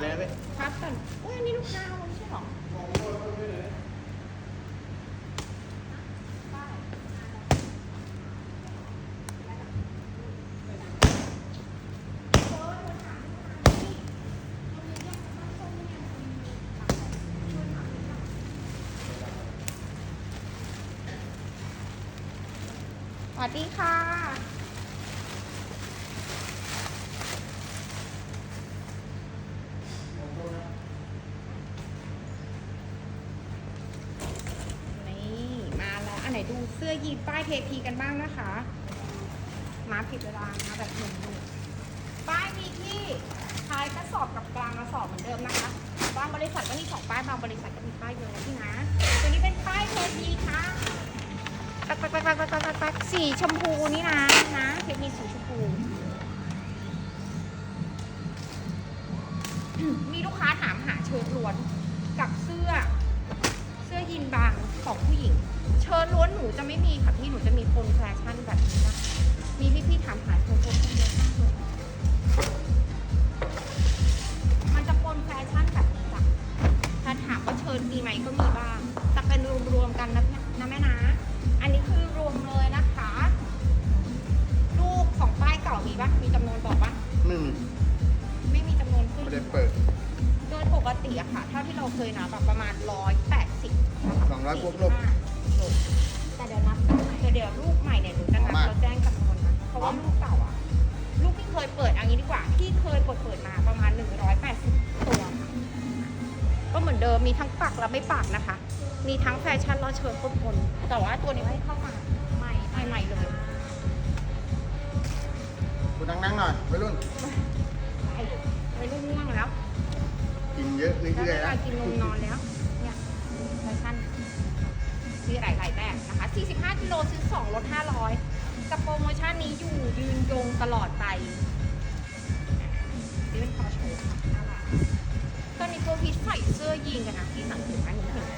เลยนะพี่ครับแต่อุ้ยอันนี้ลูกค้าเราไม่ใช่หรอสวัสดีค่ะ KP กันบ้างนะคะ มาผิดเวลานะแบบหนึ่งหนึ่งป้ายมีที่ท้ายกระสอบกับกลางกระสอบเหมือนเดิมนะคะบางบริษัทก็มีสองป้ายบางบริษัทก็มีป้ายเดียวนะพี่นะตัวนี้เป็นป้าย KP ค่ะปักปัปัปัปัปัปสีชมพูนี่นะนะ KP สีชมพูมีลูกค้าถามหาเชิ้ตล้วนกับเสื้อ เสื้อยีนบางของผู้หญิง เชิ้ตล้วนหนูจะไม่มีค่ะพี่หนูจะมีคนแฟชั่นแบบนี้นะมีพี่ๆถามหาเชิ้ตล้วนกันเยอะมากเลย มีทั้งแฟชั่นแล้วเชิญปนๆแต่ว่าตัวนี้ไม่เข้ามาใหม่ใหม่ๆเลยคุณนั่งๆหน่อยวัยรุ่นไอ้ไม่รู้ง่วงแล้วกินเยอะได้เรื่เวอยๆลานะกินนมนอนแล้วเนี่ยแฟชั่นมีหลายๆแบบนะคะ 45กิโลซื้อ2ลด500กับโปรโมชั่นนี้อยู่ยืนยงตลอดไปนี่เป็นคอโชว์ค่ะน่ารักตอนนี้ตัวพีชใส่เสื้อยีนกันนะที่สังเกตอันนี้เห็นไหม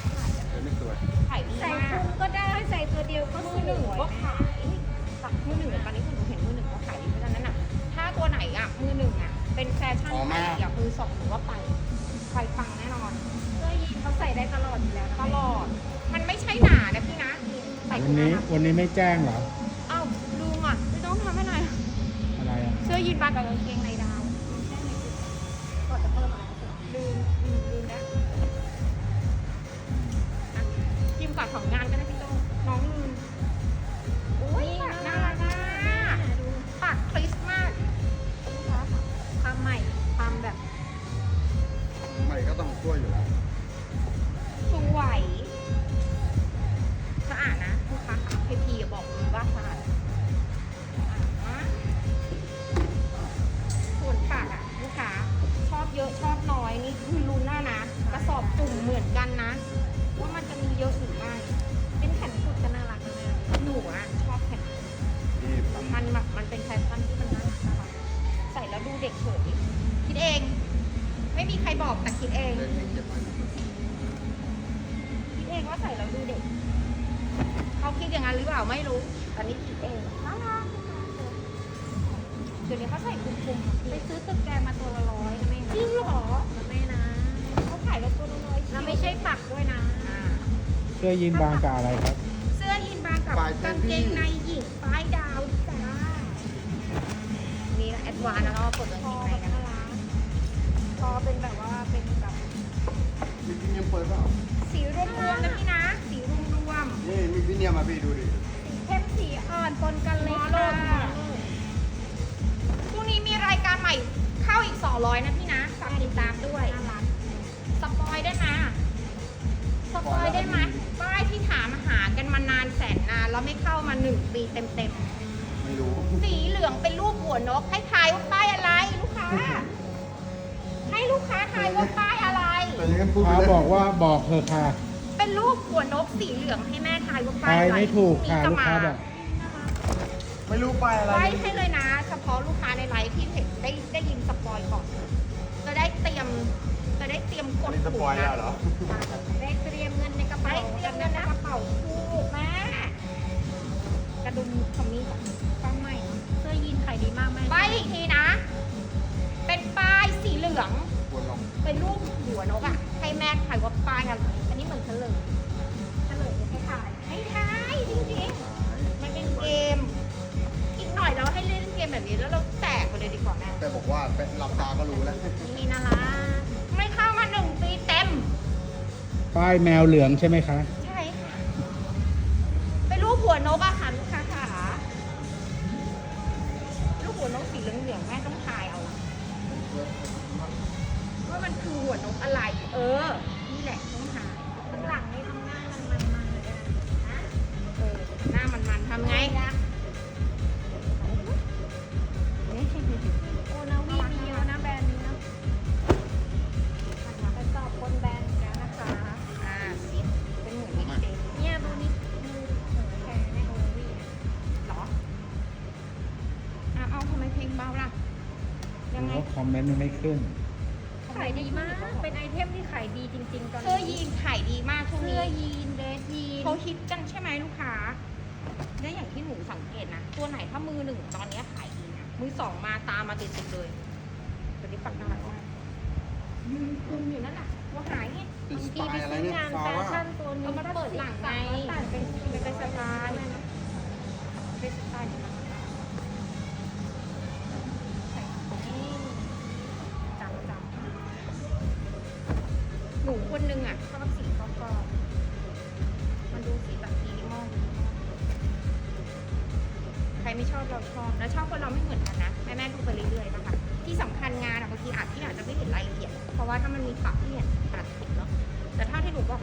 วันถุงนี้นะวันนี้ไม่แจ้งเหรออ้าวลุงอะไม่ต้องทำให้หน่อยอะไรอะเสื้อยีนบางกับกางเกงในดาวก่อนจะเพิ่มอะไรลืมลืมลืมแล้วอะพิมพ์ก่อนของงานก็ได้พี่โตน้องลืม เสื้อยีนบางกับอะไรครับ เสื้อยีนบางกับกางเกงในหญิงป้ายดาวจ้านี่แอดวานแล้วก็กดกางพเกองในแบบนะน่ารักพอเป็นแบบว่าเป็นแบบมีพิเนียมเปิดเปล่าสีรวมๆนะพี่นะ สีรวมนี่มีพิเนียมมาพี่ดูดิสีเข้มสีอ่อนปนกันๆเลยมอโลค่ะดพรุ่งนี้มีรายการใหม่เข้าอีก 200 นะพี่นะฝากติดตามด้วยน่ารักสปอยได้ไหม แล้วไม่เข้ามาหนึ่งปีเต็มไม่รู้ๆ สีเหลืองเป็นรูปหัวนก ให้ทายว่าป้ายอะไรลูกค้า ให้ลูกค้าทายว่าป้ายอะไร แต่ยังพูดเขาไปเลยบอกว่าบอกเธอะค่ะ เป็นรูปหัวนกสีเหลืองให้แม่ทายว่าป้ายทายอะไรไม่ถูกค่ะพรุ่ลูงกนี้ค้าจะบมาอก ไม่รู้ไปอะไร ไว้ให้เลยนะ เฉพาะลูกค้าในไลฟ์ที่เห็นได้ได้ยินสปอยก่อน จะได้เตรียม จะได้เตรียมกดนี่สปอยแล้วเหรอได้เตรียมายแมวเหลืองใช่ไหมคะ ใช่ค่ะเป็นรูปหัวนกอะค่ะลูกค้าขารูปหัวนกสีเหลืองๆแม่ต้องทายเอาละว่ามันคือหัวนกอะไร เออ นี่แหละต้องทายข้างหลังนี่ทำหน้ามันมันมันเลยนะเออหน้ามันๆทำไง อมเมนต์มันไม่ขึ้น ขายดีมาก เป็นไอเทมที่ขายดีจริง ๆ ตอนนี้เสื้อยีนขายดีมากช่วงเสื้อนี้ยีนเดรสยีนเขาฮิตกันใช่ไหมลูกค้า และอย่างที่หนูสังเกตนะ ตัวไหนถ้ามือหนึ่งตอนนี้ขายดีนะ มือสองมาตามมาติดๆเลย ตัวนี้ปักน่ารักมากยืนคุมอยู่นั่นน่ะตัวหายไงเป็นบางสทีไตไปล์อะไรซื้อเนี่ยงานฟาแฟว่าชั่นตัวนี้เอามาเปิดหลังไงตัดเป็นเป็นเป็นสไตล์เป็นสไตล์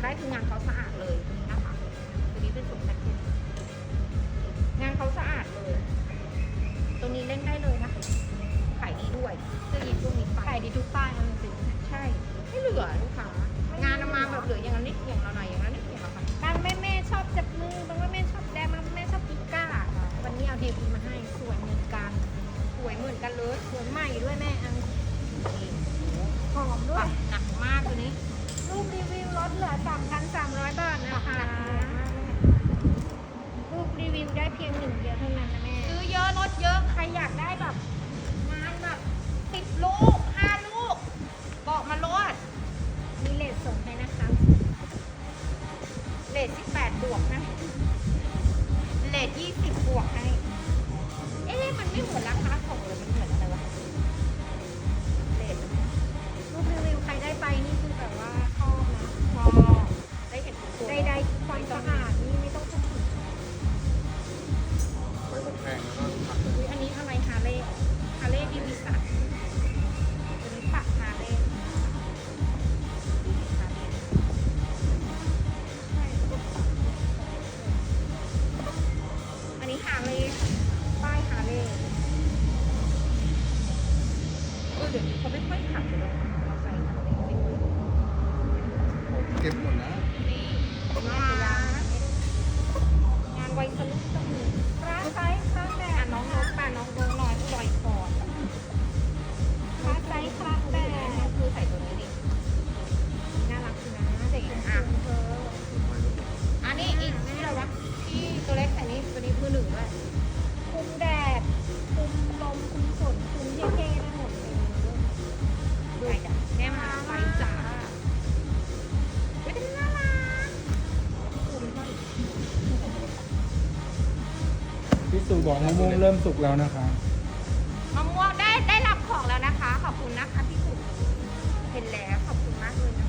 ได้คืองานเขาสะอาดเลยนะคะตัวนี้เป็นสุดแพ็คเกจงานเขาสะอาดเลยตรงนี้เล่นได้เลยนะคะขายดีด้วยเสื้อยีนพวกนี้ไปขายดีทุกป้ายเอาจริงใช่ ไม่เหลือลูกค้างานเอามาแบบเหลืออย่างละนิดอย่างละหน่อยอย่างละนิดอย่างละหน่อยๆบางแม่แม่ๆชอบจับมือบางแม่แม่ๆชอบแดงบางแม่ๆชอบกิก้า วันนี้เอาเทปมาให้สวยเหมือนกันสวยเหมือนกันเลยสวยใหม่ด้วยแม่อันนี่หอมด้วย ปักหนักมากตัวนี้ รูปรีวิวล ดเหลือ3,300 บาทนะคะรูปรีวิวได้เพียงหนึ่งเดียวเท่านั้นนะแม่ ซื้อเยอะลดเยอะ ใครอยากได้แบบงานแบบสิบลูก นะ พี่สุบอกมะม่วงเริ่มสุกแล้วนะคะ มะม่วงได้ได้รับของแล้วนะคะ ขอบคุณนะคะพี่สุเห็นแล้วขอบคุณมากเลยนะ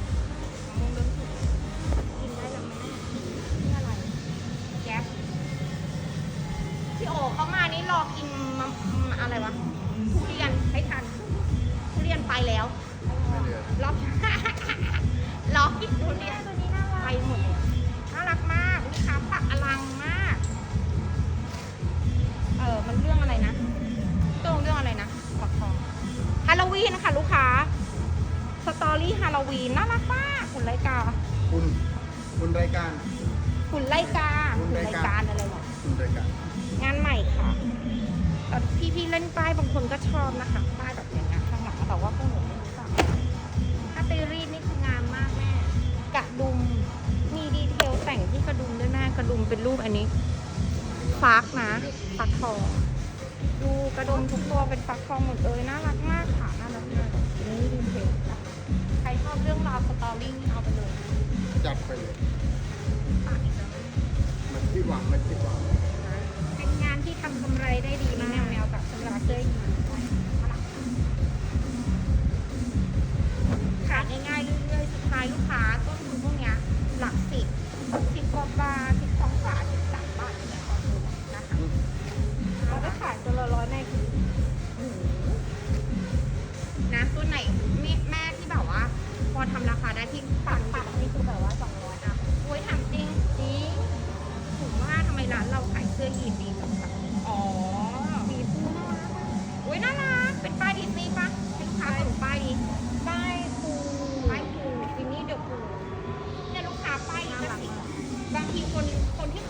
มะม่วงเริ่มสุกกินได้แล้วแม่นี่อะไรแก๊ปพี่โอเขามานี่รอกินมะอะไรวะ ด้วยแม่กระดุมเป็นรูปอันนี้ ฟักนะ ฟักทอง ดูกระดุมทุกตัวเป็นฟักทองหมดเลย น่ารักมากค่ะ น่ารักมากนี่ดีเทลนะคะใครชอบเรื่องราวสตอรี่นี่เอาไปเลยจัดไปเลยฝากอีกแล้วนะมันที่หวังมันที่หวังเป็นงานที่ทำกำไรได้ดีมีมากแนวแนวๆแบบสำหรับเสื้อยีนด้วยน่ารักขายง่ายๆเรื่อยๆสุดท้ายลูกค้าต้นทุน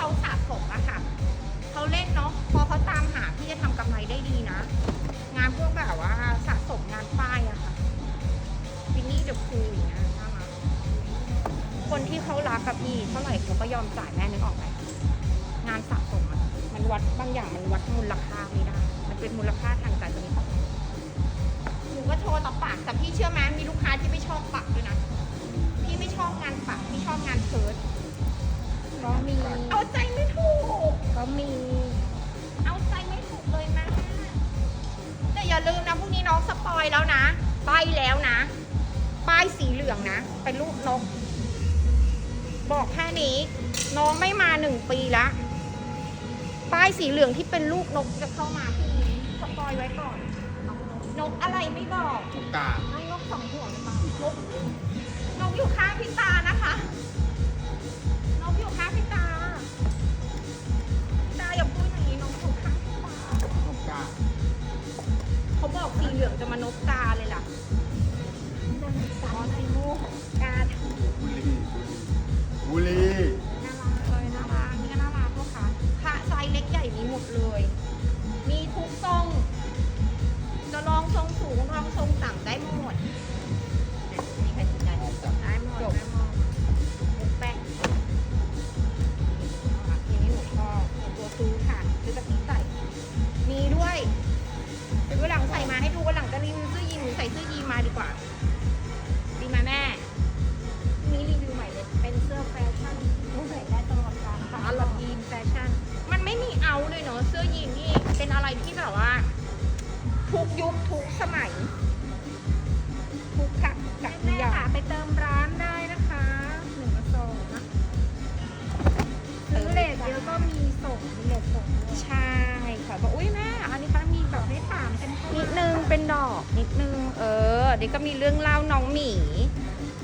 เขาสะสมอะค่ะเขาเล่นเนาะพอเขาตามหาพี่จะทำกำไรได้ดีนะ งานพวกแบบว่าสะสมงานป้ายอะค่ะวินนี่เดอะพูอย่างเงี้ยน่ารักคนที่เขารักกับพี่เท่าไหร่เขาก็ยอมจ่ายแม่นึกออกไหมงานสะสมอะมันวัดบางอย่างมันวัดมูลค่าไม่ได้ มันเป็นมูลค่าทางใจตรงนี้หนูก็โชว์ต่อปากแต่พี่เชื่อไหมมีลูกค้าที่ไม่ชอบปัก องสปอยแล้วนะป้ายแล้วนะ ป้ายสีเหลืองนะ เป็นรูปนก บอกแค่นี้ น้องไม่มาหนึ่งปีละ ป้ายสีเหลืองที่เป็นรูปนกจะเข้ามาพรุ่งนี้สปอยไว้ก่อน นกอะไรไม่บอกทุกตาน้องนกสองหัวหรือเปล่านกนกอยู่ข้างพี่ตานะคะ อเดี๋ยวก็มีเรื่องเล่าน้องหมี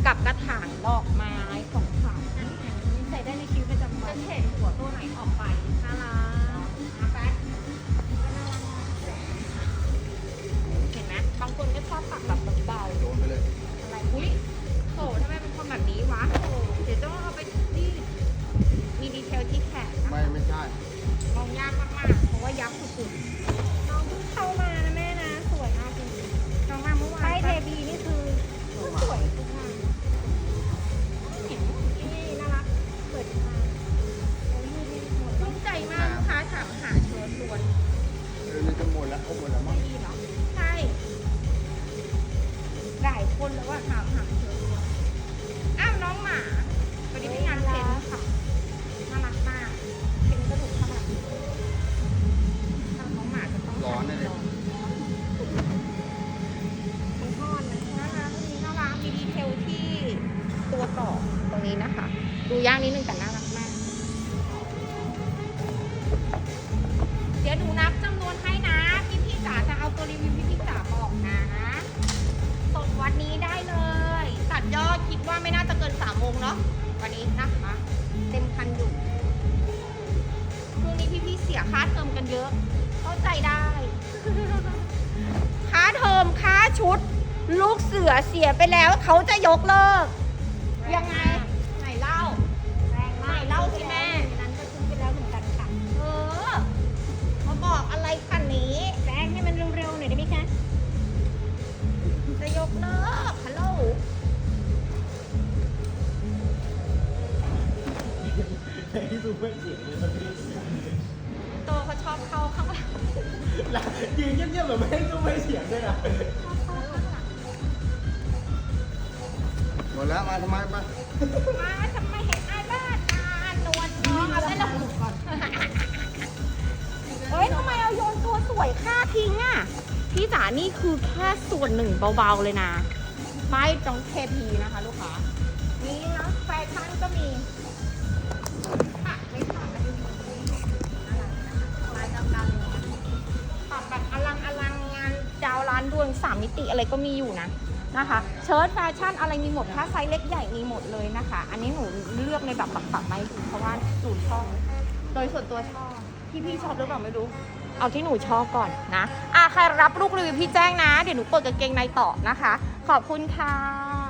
กับกระถางดอกไม้ของขวัญใส่ได้ในชีวิตประจำวัจะเห็นหัวตัวไหนออกไปน่ารักนะแป๊บเห็นไหมบางคนก็ชอบปักแบบเบาๆโดนไปเลยอะไรอุ้ยโถทำไมเป็นคนแบบนี้วะเดี๋ยวต้องเอาไปที่มีดีเทลที่แขนนะไม่ไม่ใช่มองยากมากๆเพราะว่ายับสุดน้ เนาะวันนี้นะคะ เต็มคันอยู่ช่วงนี้พี่พี่ๆเสียค่าเทอมกันเยอะ เข้าใจได้ ค่าเทอมค่าชุด ลูกเสือเสียไปแล้วเขาจะยกเลิก ยังไงไหนเล่าแรงมากไหนเล่าสิแม่ นั้นก็ซื้อไปแล้วเหมือนกันค่ะ เออ มาบอกอะไรคันนี้แรงให้มันเร็วๆหน่อยได้ไหมคะ จะยกเลิก ฮัลโหลที่ดูไม่เสียงเลยมันไม่เสียงโตเขาชอบเข้าข้างหลังหลังยืนเงียบๆแบบไม่ให้ดูไม่เสียงด้วยนะชอบเข้าข้างหลังหมดแล้วมาทำไมมามาทำไมเห็นไอ้บ้านตานวลน้องเอาได้แล้วเฮ้ยทำไมเอาโยนตัวสวยค่าทิ้งอะ พี่จ๋านี่คือแค่ส่วนหนึ่งเบาๆเลยนะป้ายตรงเทพีนะคะ ลูกค้า ติอะไรก็มีอยู่นะนะคะเชิ้ตแฟชั่นอะไรมีหมดถ้าไซส์เล็กใหญ่มีหมดเลยนะคะ อันนี้หนูเลือกในแบบปักๆมาให้ดูเพราะว่าหนูชอบโดยส่วนตัวชอบพี่พี่ชอบหรือเปล่าไม่รู้เอาที่หนูชอบก่อนนะอะใครรับลูกรีวิวพี่แจ้งนะ เดี๋ยวหนูเปิดกางเกงในต่อนะคะ ขอบคุณค่ะ